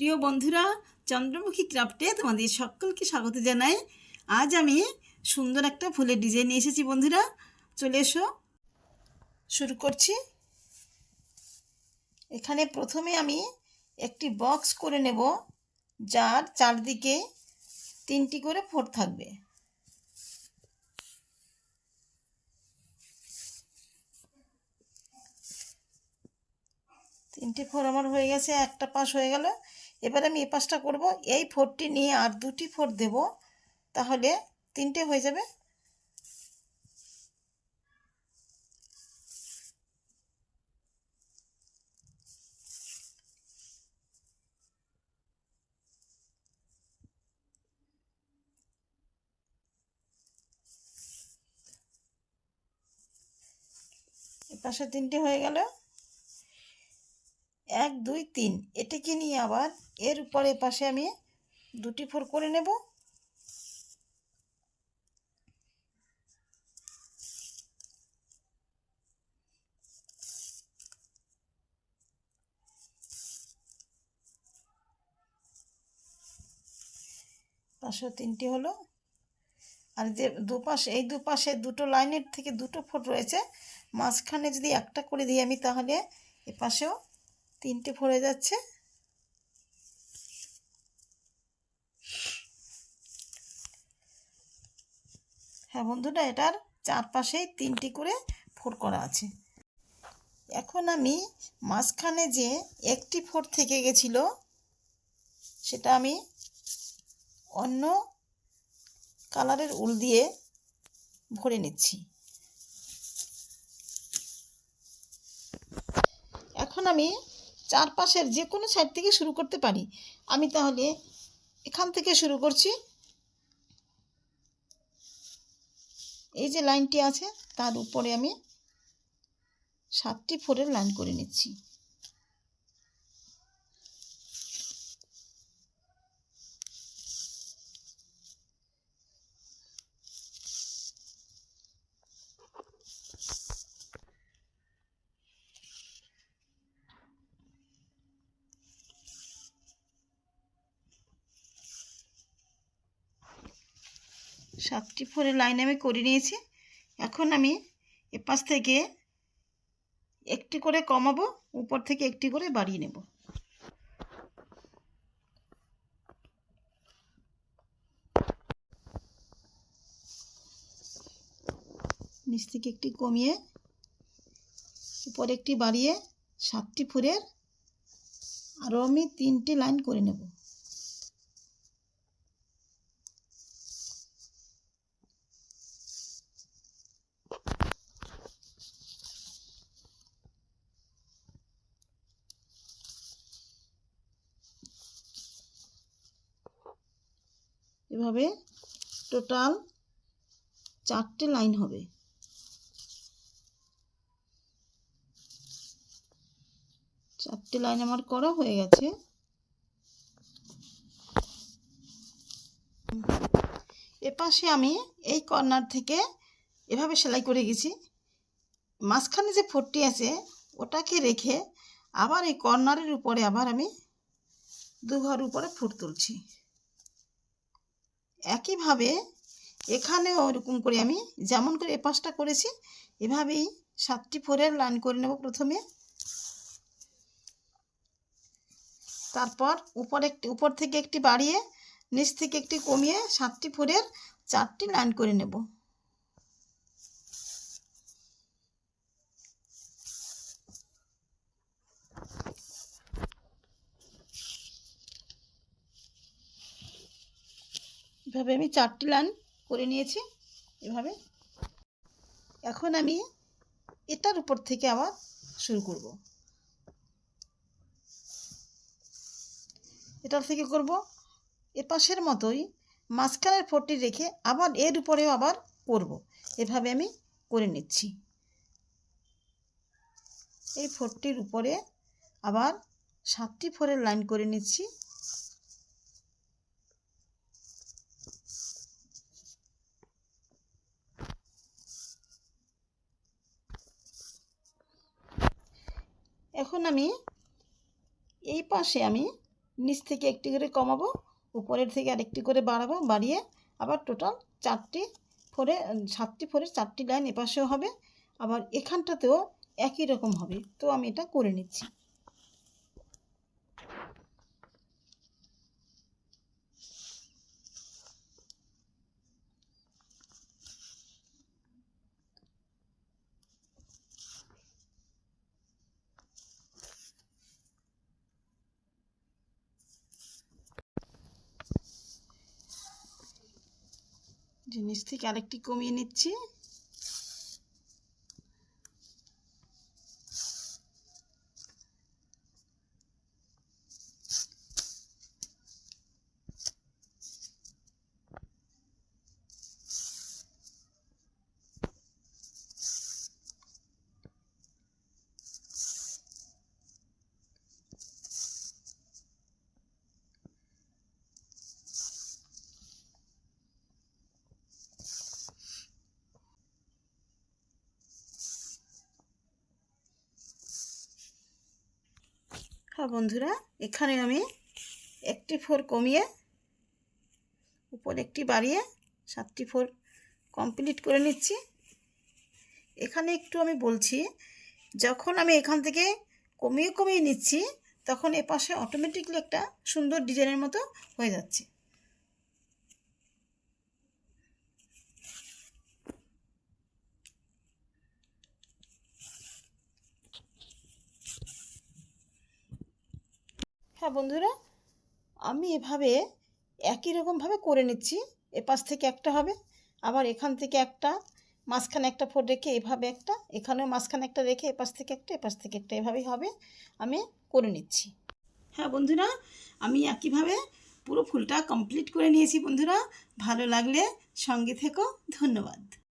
প্রিয় বন্ধুরা, চন্দ্রমুখী ক্রাফটে তোমাদের সকলকে স্বাগত জানাই। আজ আমি সুন্দর একটা ফুলের ডিজাইন নিয়ে এসেছি বন্ধুরা। চলে এসো, শুরু করছি। এখানে প্রথমে আমি একটি বক্স করে নেব, যার চারদিকে তিনটি করে ফোর থাকবে। তিনটে ফোর আমার হয়ে গেছে, একটা পাশ হয়ে গেল। এবার আমি এ পাশটা করব। এই ফোরটি নিয়ে আর দুটি ফোর দেব, তাহলে তিনটে হয়ে যাবে। পাশে তিনটে হয়ে গেল। এক, দুই, তিন। এটাকে নিয়ে আবার এর উপরে পাশে আমি দুটি ফোর করে নেব। পাশেও তিনটি হলো। আর যে দুপাশে, এই দুপাশে দুটো লাইনের থেকে দুটো ফোর রয়েছে। মাঝখানে যদি একটা করে দিই আমি তাহলে এ পাশেও তিনটে ভরে যাচ্ছে। হ্যাঁ বন্ধুরা, এটার চারপাশেই তিনটি করে ফোর করা আছে। এখন আমি মাঝখানে যে একটি ফোর থেকে গেছিল, সেটা আমি অন্য কালারের উল দিয়ে ভরে নিচ্ছি। এখন আমি চারপাশের যে কোনো সাইড থেকে শুরু করতে পারি। আমি তাহলে এখান থেকে শুরু করছি। এই যে লাইনটি আছে, তার উপরে আমি সাতটি ফোরের লাইন করে নিচ্ছি। সাতটি ফোরের লাইন আমি করে নিয়েছি। এখন আমি এপাশ থেকে একটি করে কমাবো, উপর থেকে একটি করে বাড়িয়ে নেব। নিচ থেকে একটি কমিয়ে, উপর একটি বাড়িয়ে সাতটি ফুরের আরও আমি তিনটি লাইন করে নেব। এভাবে টোটাল চারটে লাইন হবে। চারটে লাইন আমার করা হয়ে গেছে। এপাশে আমি এই কর্নার থেকে এভাবে সেলাই করে গেছি। মাঝখানে যে ফোটটি আছে, ওটাকে রেখে আবার এই কর্নারের উপরে আবার আমি দু ঘর উপরে ফুট তুলছি। একইভাবে এখানেও ওরকম করে আমি যেমন করে এ পাশটা করেছি, এভাবেই সাতটি ফোরের লাইন করে নেব প্রথমে। তারপর উপর একটি, উপর থেকে একটি বাড়িয়ে, নিচ থেকে একটি কমিয়ে সাতটি ফোরের চারটি লাইন করে নেব। এভাবে আমি চারটি লাইন করে নিয়েছি, এভাবে। এখন আমি এটার উপর থেকে আবার শুরু করব। এটার থেকে করব, এ পাশের মতোই মাঝখানের ফোরটি রেখে আবার এর উপরেও আবার করব। এভাবে আমি করে নিচ্ছি। এই ফোরটির উপরে আবার সাতটি ফোরের লাইন করে নিচ্ছি। এখন আমি এই পাশে আমি নিচ থেকে একটি করে কমাবো, উপরের থেকে আরেকটি করে বাড়াবো, বাড়িয়ে আবার টোটাল চারটি ফোরে, সাতটি ফোরে চারটি লাইন এপাশেও হবে। আবার এখানটাতেও একই রকম হবে। তো আমি এটা করে নিচ্ছি। জিনিস থেকে আরেকটি কমিয়ে নিচ্ছি। বন্ধুরা, এখানে আমি একটি ফোর কমিয়ে উপর একটি বাড়িয়ে সাতটি ফোর কমপ্লিট করে নিচ্ছি। এখানে একটু আমি বলছি, যখন আমি এখান থেকে কমিয়ে কমিয়ে নিচ্ছি, তখন এ পাশে অটোমেটিকলি একটা সুন্দর ডিজাইনের মতো হয়ে যাচ্ছে। হ্যাঁ বন্ধুরা, আমি এভাবে একই রকমভাবে করে নিচ্ছি। এপাশ থেকে একটা হবে, আবার এখান থেকে একটা, মাঝখানে একটা ফোর রেখে এভাবে একটা, এখানেও মাঝখানে একটা রেখে এপাশ থেকে একটা, এপাশ থেকে একটা এভাবেই হবে, আমি করে নিচ্ছি। হ্যাঁ বন্ধুরা, আমি একইভাবে পুরো ফুলটা কমপ্লিট করে নিয়েছি বন্ধুরা। ভালো লাগলে সঙ্গে থেকো, ধন্যবাদ।